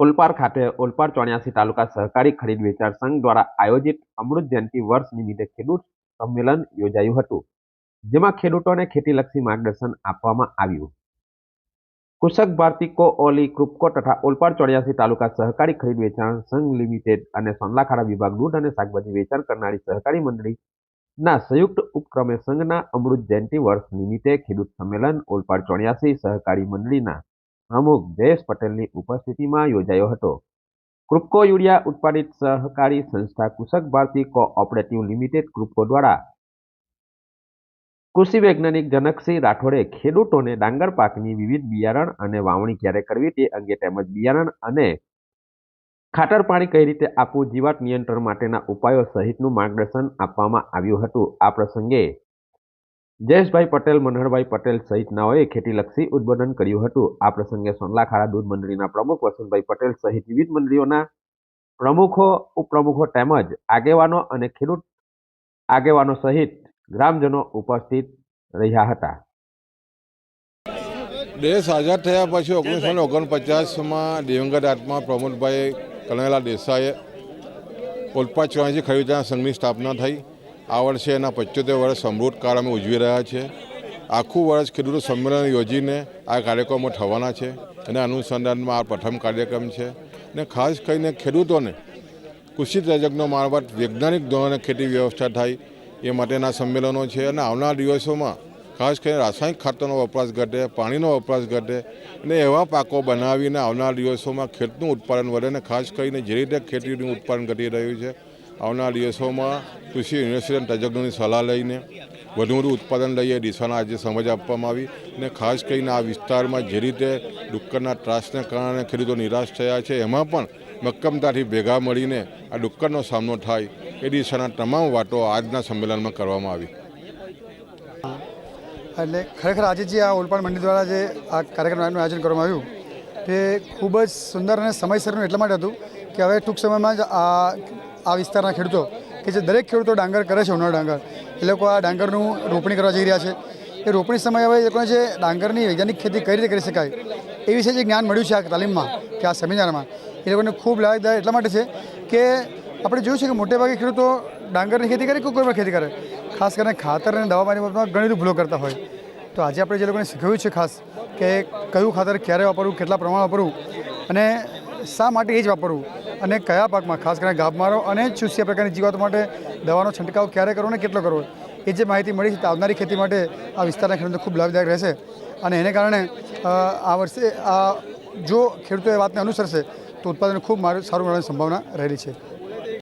ઓલપાડ ખાતે ઓલપાડ ચોર્યાસી તાલુકા સહકારી ખરીદ વેચાણ સંઘ દ્વારા આયોજિત અમૃત જયંતિ વર્ષ નિમિત્તે ખેડૂત સંમેલન યોજાયું હતું, જેમાં ખેડૂતોને ખેતીલક્ષી માર્ગદર્શન આપવામાં આવ્યું. કૃષક ભારતી કો ઓલી કૃપકો તથા ઓલપાડ ચોર્યાસી તાલુકા સહકારી ખરીદ વેચાણ સંઘ લિમિટેડ અને સોનલાખાડા વિભાગ દૂધ અને શાકભાજી વેચાણ કરનારી સહકારી મંડળીના સંયુક્ત ઉપક્રમે સંઘના અમૃત જયંતિ વર્ષ નિમિત્તે ખેડૂત સંમેલન ઓલપાડ ચોર્યાસી સહકારી મંડળીના પ્રમુખ જયેશ પટેલની ઉપસ્થિતિમાં યોજાયો હતો. ક્રુપકો યુરિયા ઉત્પાદિત સહકારી સંસ્થા કુશક ભારતી કોઓપરેટિવ લિમિટેડ ક્રુપકો દ્વારા કૃષિ વૈજ્ઞાનિક જનકસિંહ રાઠોડે ખેડૂતોને ડાંગર પાકની વિવિધ બિયારણ અને વાવણી ક્યારે કરવી તે અંગે તેમજ બિયારણ અને ખાતર પાણી કઈ રીતે આપવું, જીવાત નિયંત્રણ માટેના ઉપાયો સહિતનું માર્ગદર્શન આપવામાં આવ્યું હતું. આ પ્રસંગે જયેશભાઈ પટેલ, મનહરભાઈ પટેલ સહિતનાઓએ ખેતીલક્ષી ઉદ્બોધન કર્યું હતું. આ પ્રસંગે સોનલાખાડા દૂધ મંડળીના પ્રમુખ વસંતભાઈ પટેલ સહિત વિવિધ મંડળીઓના પ્રમુખો, ઉપપ્રમુખો તેમજ આગેવાનો અને ખેડૂત આગેવાનો સહિત ગ્રામજનો ઉપસ્થિત રહ્યા હતા. દેશ આઝાદ થયા પછી ઓગણીસો ને ઓગણપચાસમાં દિવંગત આત્મા પ્રમોદભાઈ કણેલા દેસાઈએ કોલપા ચોરાસી ખરીદના સંઘની સ્થાપના થઈ. આ વર્ષે એના પંચોતેર વર્ષ અમૃતકાળ અમે ઉજવી રહ્યા છે આખું વર્ષ ખેડૂતો સંમેલન યોજીને આ કાર્યક્રમો થવાના છે અને અનુસંધાનમાં આ પ્રથમ કાર્યક્રમ છે. ને ખાસ કરીને ખેડૂતોને કૃષિ તજજ્ઞો મારફત વૈજ્ઞાનિક ધોરણે ખેતી વ્યવસ્થા થાય એ માટેના સંમેલનો છે અને આવનાર દિવસોમાં ખાસ કરીને રાસાયણિક ખાતરનો વપરાશ ઘટે, પાણીનો વપરાશ ઘટે અને એવા પાકો બનાવીને આવનાર દિવસોમાં ખેતનું ઉત્પાદન વધે અને ખાસ કરીને જે રીતે ખેતીનું ઉત્પાદન ઘટી રહ્યું છે આવનાર દિવસોમાં કૃષિ યુનિવર્સિટી તજજ્ઞોની સલાહ લઈને વધુ વધુ ઉત્પાદન લઈએ, દિશાના આજે સમજ આપવામાં આવી અને ખાસ કરીને આ વિસ્તારમાં જે રીતે ડુક્કરના ત્રાસને કારણે ખેડૂતો નિરાશ થયા છે, એમાં પણ મક્કમતાથી ભેગા મળીને આ ડુક્કરનો સામનો થાય એ દિશાના તમામ વાતો આજના સંમેલનમાં કરવામાં આવી. એટલે ખરેખર આજે જે આ ઓલપાડ મંડી દ્વારા જે આ કાર્યક્રમનું આયોજન કરવામાં આવ્યું, તે ખૂબ જ સુંદર અને સમયસરનું એટલા માટે હતું કે હવે ટૂંક સમયમાં જ આ આ વિસ્તારના ખેડૂતો કે જે દરેક ખેડૂતો ડાંગર કરે છે ઉનાળો ડાંગર, એ લોકો આ ડાંગરનું રોપણી કરવા જઈ રહ્યા છે. એ રોપણી સમયે હવે એ લોકોને જે ડાંગરની વૈજ્ઞાનિક ખેતી કઈ રીતે કરી શકાય, એ વિશે જે જ્ઞાન મળ્યું છે આ તાલીમમાં કે આ સેમિનારમાં, એ લોકોને ખૂબ લાભદાયક એટલા માટે છે કે આપણે જોયું છે કે મોટેભાગે ખેડૂતો ડાંગરની ખેતી કરે કે કોઈ ખેતી કરે, ખાસ કરીને ખાતર અને દવા પાણી બાબતમાં ઘણી બધી ભૂલો કરતા હોય. તો આજે આપણે જે લોકોને શીખવ્યું છે ખાસ કે કયું ખાતર ક્યારે વાપરવું, કેટલા પ્રમાણમાં વાપરવું અને શા માટે એ જ વાપરવું અને કયા પાકમાં ખાસ કરીને ગાભમારો અને ચૂસ્યા પ્રકારની જીવાતો માટે દવાનો છંટકાવ ક્યારે કરવો અને કેટલો કરવો? એ જે માહિતી મળી છે આવનારી ખેતી માટે આ વિસ્તારના ખેડૂતો ખૂબ લાભદાયક રહેશે. અને એને કારણે આ વર્ષે, આ, જો ખેડૂતો એ વાતને અનુસરશે, તો ઉત્પાદન ખૂબ સારું મળવાની સંભાવના રહેલી છે.